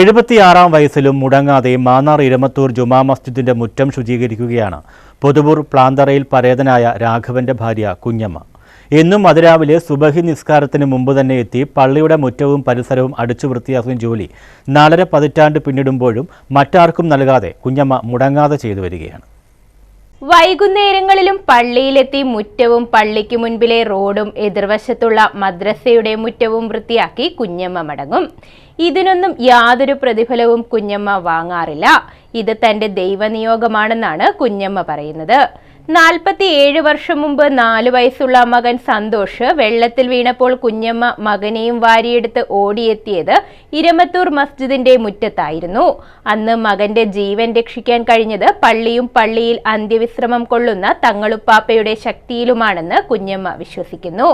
എഴുപത്തിയാറാം വയസ്സിലും മുടങ്ങാതെ മാന്നാർ ഇരമത്തൂർ ജുമാ മസ്ജിദിന്റെ മുറ്റം ശുചീകരിക്കുകയാണ്. പൊതുവൂർ പ്ലാന്തറയിൽ പരേതനായ രാഘവന്റെ ഭാര്യ കുഞ്ഞമ്മ. എന്നും അതിരാവിലെ സുബഹി നിസ്കാരത്തിന് മുമ്പ് തന്നെ എത്തി പള്ളിയുടെ മുറ്റവും പരിസരവും അടിച്ചു വൃത്തിയാക്കുന്ന ജോലി നാലര പതിറ്റാണ്ട് പിന്നിടുമ്പോഴും മറ്റാർക്കും നൽകാതെ കുഞ്ഞമ്മ മുടങ്ങാതെ ചെയ്തു വരികയാണ്. വൈകുന്നേരങ്ങളിലും പള്ളിയിലെത്തി മുറ്റവും പള്ളിക്ക് മുൻപിലെ റോഡും എതിർവശത്തുള്ള മദ്രസയുടെ മുറ്റവും വൃത്തിയാക്കി കുഞ്ഞമ്മ മടങ്ങും. ഇതിനൊന്നും യാതൊരു പ്രതിഫലവും കുഞ്ഞമ്മ വാങ്ങാറില്ല. ഇത് തന്റെ ദൈവനിയോഗമാണെന്നാണ് കുഞ്ഞമ്മ പറയുന്നത്. നാൽപ്പത്തിയേഴ് വർഷം മുമ്പ് നാലു വയസ്സുള്ള മകൻ സന്തോഷ് വെള്ളത്തിൽ വീണപ്പോൾ കുഞ്ഞമ്മ മകനെയും വാരിയെടുത്ത് ഓടിയെത്തിയത് ഇരമത്തൂർ മസ്ജിദിന്റെ മുറ്റത്തായിരുന്നു. അന്ന് മകന്റെ ജീവൻ രക്ഷിക്കാൻ കഴിഞ്ഞത് പള്ളിയും പള്ളിയിൽ അന്ത്യവിശ്രമം കൊള്ളുന്ന തങ്ങളുപ്പാപ്പയുടെ ശക്തിയിലുമാണെന്ന് കുഞ്ഞമ്മ വിശ്വസിക്കുന്നു.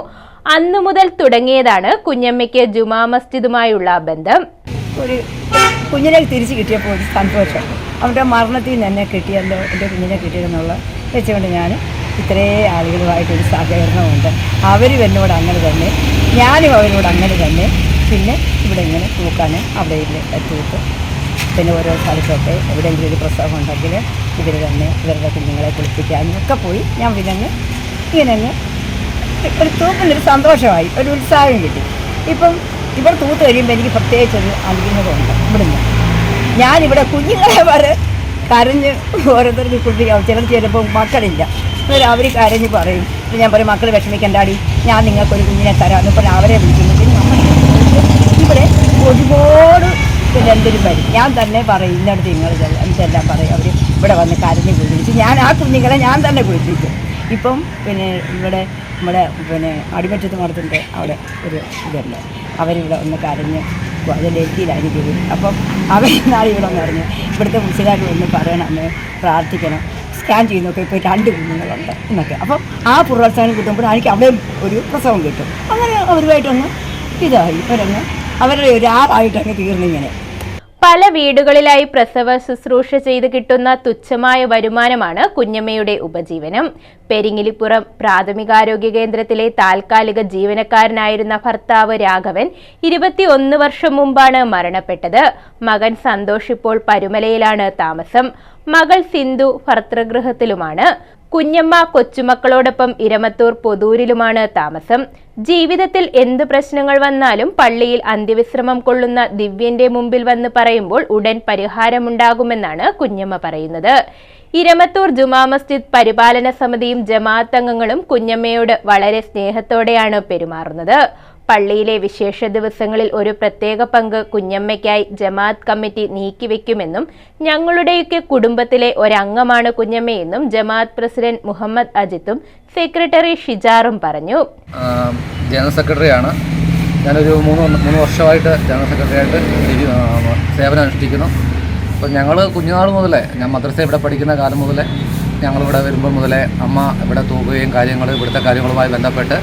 അന്നു മുതൽ തുടങ്ങിയതാണ് കുഞ്ഞമ്മയ്ക്ക് ജുമാ മസ്ജിദുമായുള്ള ബന്ധം. കുഞ്ഞിനെ തിരിച്ചു കിട്ടിയപ്പോൾ സന്തോഷം. അവരുടെ മരണത്തിൽ നിന്ന് എന്നെ കിട്ടിയല്ലോ എന്റെ കുഞ്ഞിനെ കിട്ടിയെന്നുള്ള വെച്ചുകൊണ്ട് ഞാൻ ഇത്രേ ആളുകളുമായിട്ടൊരു സഹകരണമുണ്ട് അവരും എന്നോട് അങ്ങനെ തന്നെ. ഞാനും അവരോട് അങ്ങനെ തന്നെ. പിന്നെ ഇവിടെ ഇങ്ങനെ തൂക്കാനും അവിടെ ഇവിടെ എത്തിയിട്ട് പിന്നെ ഓരോ സ്ഥലത്തൊക്കെ എവിടെയെങ്കിലും ഒരു പ്രസവം ഉണ്ടെങ്കിൽ ഇവർ തന്നെ ഇവരുടെ കുഞ്ഞുങ്ങളെ കുളിപ്പിക്കാനും ഒക്കെ പോയി. ഞാൻ പിന്നെ അങ്ങ് ഇങ്ങനെ അങ്ങ് ഒരു തൂക്കുന്നൊരു സന്തോഷമായി ഒരു ഉത്സാഹം കിട്ടി. ഇപ്പം ഇവിടെ തൂത്ത് കഴിയുമ്പോൾ എനിക്ക് പ്രത്യേകിച്ച് ഒരു അനുഗ്രഹമുണ്ട് ഇവിടുന്ന്. ഞാനിവിടെ കുഞ്ഞുങ്ങളെ വരെ കരഞ്ഞ് ഓരോരുത്തർക്ക് കുട്ടിയാവും ചിലർ ചിലപ്പോൾ മക്കളില്ല. ഇവർ അവർ കരഞ്ഞ് പറയും. ഞാൻ പറയും മക്കൾ വിഷമിക്കണ്ടാടി. ഞാൻ നിങ്ങൾക്കൊരു കുഞ്ഞിനെ തരാമെന്ന് പറഞ്ഞാൽ അവരെ വിളിക്കുമ്പോഴത്തേക്കും നമ്മൾ ഇവിടെ ഒരുപാട് പിന്നെ എന്തൊരു വരും ഞാൻ തന്നെ പറയും ഇന്നടുത്ത് നിങ്ങൾ എന്തെല്ലാം പറയും. അവർ ഇവിടെ വന്ന് കരഞ്ഞ് കുളിപ്പിച്ച് ഞാൻ ആ കുഞ്ഞുങ്ങളെ ഞാൻ തന്നെ കുളിപ്പിക്കും ഇപ്പം പിന്നെ ഇവിടെ നമ്മുടെ പിന്നെ അടിമറ്റത്ത് മടത്തിന്റെ അവിടെ ഒരു ഇതല്ലേ അവരിവിടെ ഒന്ന് കരഞ്ഞ് അത് ഡൽഹിയിലായിരിക്കും അപ്പം അവർ നാളെ ഇവിടെ പറഞ്ഞു ഇവിടുത്തെ മുസ്ലികാർ ഒന്ന് പറയണം അമ്മ പ്രാർത്ഥിക്കണം. സ്കാൻ ചെയ്ത് നോക്കി ഇപ്പോൾ രണ്ട് കുഞ്ഞുങ്ങളുണ്ട്. എന്നൊക്കെ. അപ്പം ആ പ്രോത്സാഹനം കിട്ടുമ്പോൾ എനിക്ക് അവിടെ ഒരു പ്രസവം കിട്ടും. അങ്ങനെ അവരുമായിട്ടൊന്ന് ഇതായി. അവരങ്ങ് അവരുടെ ഒരു ആറായിട്ടങ്ങ് തീർന്നിങ്ങനെ പല വീടുകളിലായി പ്രസവ ശുശ്രൂഷ ചെയ്ത് കിട്ടുന്ന തുച്ഛമായ വരുമാനമാണ് കുഞ്ഞമ്മയുടെ ഉപജീവനം. പെരിങ്ങിലിപ്പുറം പ്രാഥമികാരോഗ്യ കേന്ദ്രത്തിലെ താൽക്കാലിക ജീവനക്കാരനായിരുന്ന ഭർത്താവ് രാഘവൻ ഇരുപത്തിയൊന്ന് വർഷം മുമ്പാണ് മരണപ്പെട്ടത്. മകൻ സന്തോഷ് ഇപ്പോൾ പരുമലയിലാണ് താമസം. മകൾ സിന്ധു ഭർത്തൃഗൃഹത്തിലുമാണ്. കുഞ്ഞമ്മ കൊച്ചുമക്കളോടൊപ്പം ഇരമത്തൂർ പൊതൂരിലുമാണ് താമസം. ജീവിതത്തിൽ എന്ത് പ്രശ്നങ്ങൾ വന്നാലും പള്ളിയിൽ അന്ത്യവിശ്രമം കൊള്ളുന്ന ദിവ്യന്റെ മുമ്പിൽ വന്ന് പറയുമ്പോൾ ഉടൻ പരിഹാരമുണ്ടാകുമെന്നാണ് കുഞ്ഞമ്മ പറയുന്നത്. ഇരമത്തൂർ ജുമാ മസ്ജിദ് പരിപാലന സമിതിയും ജമാഅത്ത് അംഗങ്ങളും കുഞ്ഞമ്മയോട് വളരെ സ്നേഹത്തോടെയാണ് പെരുമാറുന്നത്. പള്ളിയിലെ വിശേഷ ദിവസങ്ങളിൽ ഒരു പ്രത്യേക പങ്ക് കുഞ്ഞമ്മയ്ക്കായി ജമാഅത്ത് കമ്മിറ്റി നീക്കിവെക്കുമെന്നും ഞങ്ങളുടെയൊക്കെ കുടുംബത്തിലെ ഒരംഗമാണ് കുഞ്ഞമ്മയെന്നും ജമാഅത്ത് പ്രസിഡന്റ് മുഹമ്മദ് അജിത്തും സെക്രട്ടറി ഷിജാറും പറഞ്ഞു. ജനറൽ സെക്രട്ടറിയാണ്. ഞാനൊരു മൂന്ന് മൂന്ന് വർഷമായിട്ട് ജനറൽ സെക്രട്ടറിയായിട്ട് സേവനം അനുഷ്ഠിക്കുന്നു. അപ്പോൾ ഞങ്ങൾ കുഞ്ഞുനാൾ മുതലേ ഞാൻ മദ്രസ ഇവിടെ പഠിക്കുന്ന കാലം മുതലേ ഞങ്ങളിവിടെ വരുമ്പോൾ മുതലേ അമ്മ ഇവിടെ തൂക്കുകയും കാര്യങ്ങൾ ഇവിടുത്തെ കാര്യങ്ങളുമായി ബന്ധപ്പെട്ട്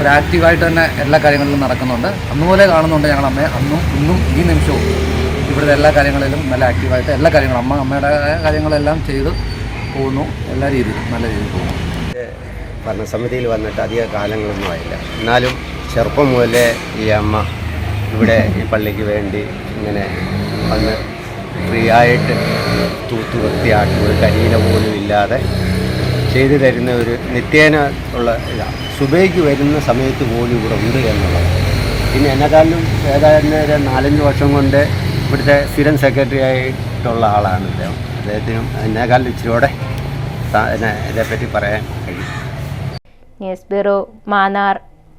ഒരു ആക്റ്റീവായിട്ട് തന്നെ എല്ലാ കാര്യങ്ങളിലും നടക്കുന്നുണ്ട്. അന്നുപോലെ കാണുന്നുണ്ട് ഞങ്ങൾ അമ്മയെ. അന്നും ഇന്നും ഈ നിമിഷവും ഇവിടുത്തെ എല്ലാ കാര്യങ്ങളിലും നല്ല ആക്റ്റീവായിട്ട് എല്ലാ കാര്യങ്ങളും അമ്മ അമ്മയുടെ കാര്യങ്ങളെല്ലാം ചെയ്ത് പോകുന്നു. എല്ലാ രീതിയിലും നല്ല രീതിയിൽ പോകുന്നു. ഭരണസമിതിയിൽ വന്നിട്ട് അധിക കാലങ്ങളൊന്നും ആയില്ല. എന്നാലും ചെറുപ്പം മുതലേ ഈ അമ്മ ഇവിടെ ഈ പള്ളിക്ക് വേണ്ടി ഇങ്ങനെ വന്ന് ഫ്രീ ആയിട്ട് തൂത്ത് വൃത്തിയാക്കി ഒരു കരിയില പോലും ഇല്ലാതെ ചെയ്തു തരുന്ന ഒരു നിത്യേന ഉള്ള ഇതാണ് സുബൈക്ക് വരുന്ന സമയത്ത് പോലും ഇവിടെ ഉണ്ട് എന്നുള്ളത്. പിന്നെ എന്നെക്കാളും ഏതായിരുന്ന ഒരു നാലഞ്ച് വർഷം കൊണ്ട് ഇവിടുത്തെ സ്ഥിരം സെക്രട്ടറി ആയിട്ടുള്ള ആളാണ് അദ്ദേഹം അദ്ദേഹത്തിനും എന്നെക്കാളും ഇച്ചിരിയോടെ എന്നെ ഇതേപ്പറ്റി പറയാൻ കഴിയും. News bureau Mannar.